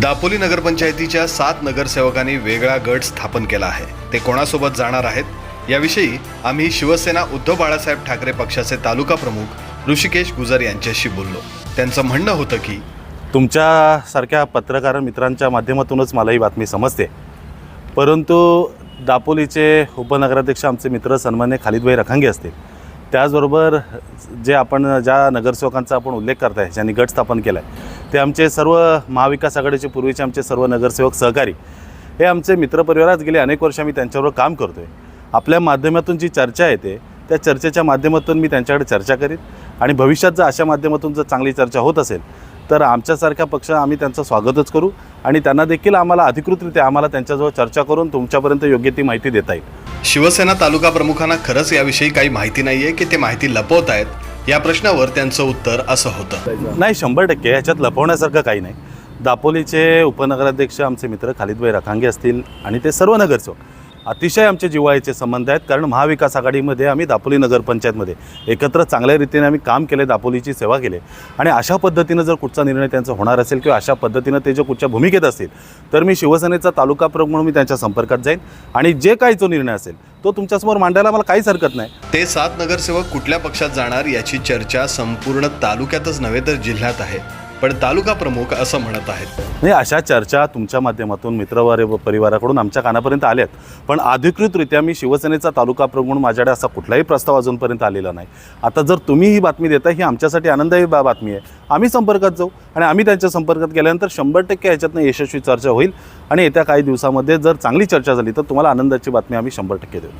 दापोली नगरपंचायतीच्या सात नगरसेवकांनी वेगळा गट स्थापन केला आहे. ते कोणासोबत जाणार आहेत? याविषयी आम्ही शिवसेना उद्धव बाळासाहेब ठाकरे पक्षाचे तालुका प्रमुख ऋषिकेश गुजर यांच्याशी बोललो. त्यांचं म्हणणं होतं की तुमच्यासारख्या पत्रकार मित्रांच्या माध्यमातूनच मला ही बातमी समजते. परंतु दापोलीचे उपनगराध्यक्ष आमचे मित्र सन्मान्य खालिदभाई रखांगे असतील. त्याचबरोबर जे आपण ज्या नगरसेवकांचा आपण उल्लेख करत आहे ज्यांनी गट स्थापन केला आहे ते आमचे सर्व महाविकास आघाडीचे पूर्वीचे आमचे सर्व नगरसेवक सहकारी हे आमचे मित्रपरिवारात गेले अनेक वर्ष आम्ही त्यांच्याबरोबर काम करतो आहे आपल्या माध्यमातून जी चर्चा येते त्या चर्चेच्या माध्यमातून मी त्यांच्याकडे चर्चा करीन आणि भविष्यात जर अशा माध्यमातून जर चांगली चर्चा होत असेल तर आमच्यासारख्या पक्ष आम्ही त्यांचं स्वागतच करू आणि त्यांना देखील आम्हाला अधिकृतरित्या आम्हाला त्यांच्याजवळ चर्चा करून तुमच्यापर्यंत योग्य ती माहिती देता येईल. शिवसेना तालुका प्रमुखांना खरंच याविषयी काही माहिती नाहीये की ते माहिती लपवत आहेत? या प्रश्नावर त्यांचं उत्तर असं होतं. नाही शंभर टक्के. ह्याच्यात लपवण्यासारखं काही नाही. दापोलीचे उपनगराध्यक्ष आमचे मित्र खालिदभाई रखांगे असतील आणि ते सर्व नगरसेवक. अतिशय आमचे जिव्हाळ्याचे संबंध आहेत. कारण महाविकास आघाडीमध्ये आम्ही दापोली नगरपंचायतमध्ये एकत्र चांगल्या रीतीने आम्ही काम केले दापोलीची सेवा केली. आणि अशा पद्धतीनं जर कुठचा निर्णय त्यांचा होणार असेल किंवा अशा पद्धतीनं ते जर कुठच्या भूमिकेत असतील तर मी शिवसेनेचा तालुका प्रमुख म्हणून मी त्यांच्या संपर्कात जाईन. आणि जे काही जो निर्णय असेल तो तुमच्यासमोर मांडायला मला काहीच हरकत नाही. ते सात नगरसेवक कुठल्या पक्षात जाणार याची चर्चा संपूर्ण तालुक्यातच नव्हे तर जिल्ह्यात आहे. पण तालुका प्रमुख असं म्हणत आहेत. नाही अशा चर्चा तुमच्या माध्यमातून मित्रवारे परिवाराकडून आमच्या कानापर्यंत आल्यात पण अधिकृतरित्या मी शिवसेनेचा तालुका प्रमुख म्हणून माझ्याकडे असा कुठलाही प्रस्ताव अजूनपर्यंत आलेला नाही. आता जर तुम्ही ही बातमी देता ही आमच्यासाठी आनंददायी बा बातमी आहे. आम्ही संपर्कात जाऊ आणि आम्ही त्यांच्या संपर्कात गेल्यानंतर शंभर टक्के ह्याच्यातनं यशस्वी चर्चा होईल आणि येत्या काही दिवसामध्ये जर चांगली चर्चा झाली तर तुम्हाला आनंदाची बातमी आम्ही शंभर टक्के देऊ.